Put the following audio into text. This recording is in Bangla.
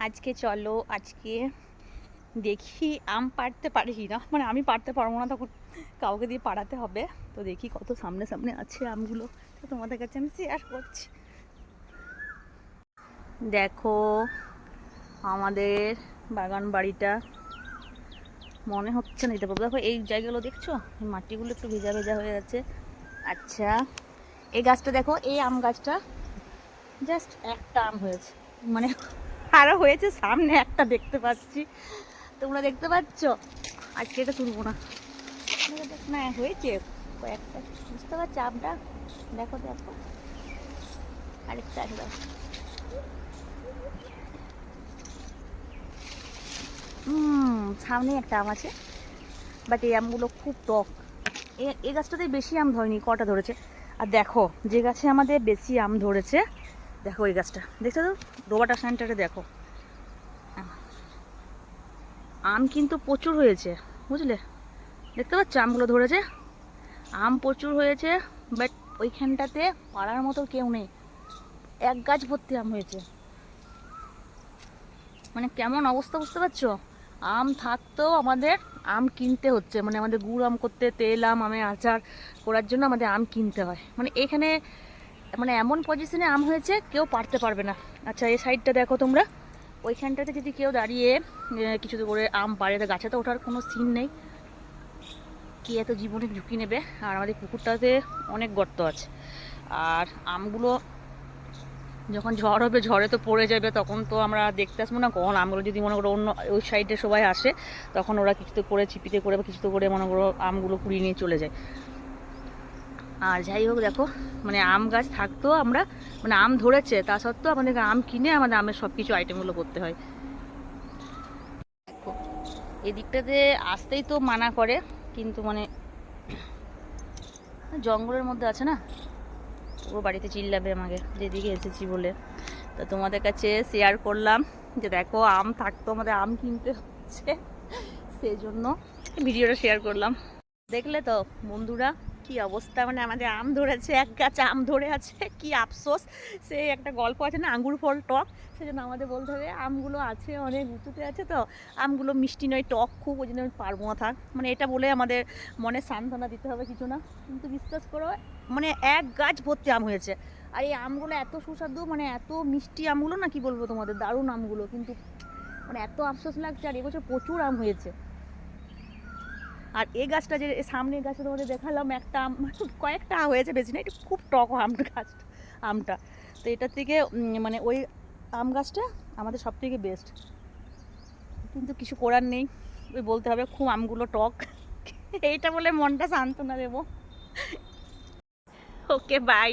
আজকে চলো, আজকে দেখি আম পাড়তে পারি না। মানে আমি পারতে পারব না, তখন কাউকে দিয়ে পাড়াতে হবে। তো দেখি কত সামনে সামনে আছে আমগুলো। তো তোমাদের কাছে আমি শেয়ার করছি। দেখো, আমাদের বাগান বাড়িটা মনে হচ্ছে না এটা দেখো, এই জায়গাগুলো দেখছ? মাটিগুলো একটু ভেজা ভেজা হয়ে আছে আচ্ছা এই গাছটা দেখো, এই আম গাছটা জাস্ট একটা আম হয়েছে। মানে আরও হয়েছে, সামনে একটা দেখতে পাচ্ছি। তোমরা দেখতে পাচ্ছ? আজকে এটা তুলবো না। না, হয়েছে। কয়েকটা। বুঝতে পারছি আমটা দেখো দেখো। আরেকটা আছে হুম, সামনে একটা আম আছে। বাট এই আমগুলো খুব টক। এ- গাছটাতে বেশি আম ধরেনি, কটা ধরেছে? আর দেখো, যে গাছে আমাদের বেশি আম ধরেছে দেখো ওই গাছটা। দেখছ তো? ডোবাটা সেন্টারে দেখো। আম কিন্তু প্রচুর হয়েছে, বুঝলে? দেখতে পাচ্ছ আমগুলো ধরেছে? আম প্রচুর হয়েছে বাট ওইখানটাতে পাড়ার মতো কেউ নেই। এক গাছ ভর্তি আম হয়েছে। মানে কেমন অবস্থা বুঝতে পারছ? আম থাকতেও আমাদের আম কিনতে হচ্ছে। মানে আমাদের গুড় আম করতে, তেল আম, আমের আচার করার জন্য আমাদের আম কিনতে হয়। মানে এখানে মানে এমন পজিশনে আম হয়েছে, কেউ পারতে পারবে না। আচ্ছা এই সাইডটা দেখো তোমরা। ওইখানটাতে যদি কেউ দাঁড়িয়ে কিছু করে আম পারে গাছে তো ওঠার কোনো সিন নেই। কি এত জীবনে ঝুঁকি নেবে? আর আমাদের পুকুরটাতে অনেক গর্ত আছে। আর আমগুলো যখন ঝড় হবে, ঝড়ে তো পড়ে যাবে, তখন তো আমরা দেখতে আসব না। কখন আমগুলো যদি মনে করো অন্য, ওই সাইডে সবাই আসে, তখন ওরা কিছু তো করে চিপিতে করে বা কিছু তো করে মনে করো আমগুলো কুড়িয়ে নিয়ে চলে যায়। আর যাই হোক, দেখো মানে আম গাছ থাকতো আমরা মানে আম ধরেছে, তা সত্ত্বেও আমাদের আম কিনে আমাদের আমের সব কিছু আইটেমগুলো করতে হয়। এদিকটাতে আসতেই তো মানা করে, কিন্তু মানে জঙ্গলের মধ্যে আছে না? ও বাড়িতে চিল্লাবে আমাকে, যেদিকে এসেছি বলে। তো তোমাদের কাছে শেয়ার করলাম যে দেখো, আম থাকতো, আমাদের আম কিনতে হচ্ছে। সেই জন্য ভিডিওটা শেয়ার করলাম। দেখলে তো, বন্ধুরা কি অবস্থা? মানে আমাদের আম ধরেছে, এক গাছ আম ধরে আছে, কি আফসোস। সে একটা গল্প আছে না, আঙ্গুর ফল টক। সেজন্য আমাদের বলতে হবে, আমগুলো আছে, অনেক উঁচুতে আছে তো। আমগুলো মিষ্টি নয়, টক খুব, ওই জন্য আমি পারব না, থাক। মানে এটা বলে আমাদের মনে সান্ত্বনা দিতে হবে কিছু না। কিন্তু বিশ্বাস করো মানে এক গাছ ভর্তি আম হয়েছে। আর এই আমগুলো এত সুস্বাদু মানে এত মিষ্টি আমগুলো না, কি বলব তোমাদের? দারুণ আমগুলো। কিন্তু মানে এত আফসোস লাগছে, আর এবছর প্রচুর আম হয়েছে। আর এই গাছটা যে এই সামনের গাছটা তোমাদের দেখালাম, একটা আম, কয়েকটা হয়েছে বেশি না এটা খুব টক আম গাছটা আমটা। তো এটার থেকে মানে ওই আম গাছটা আমাদের সব থেকে বেস্ট কিন্তু কিছু করার নেই, ওই বলতে হবে খুব আমগুলো টক। এইটা বলে মনটা সান্ত্বনা দেবো। Okay bye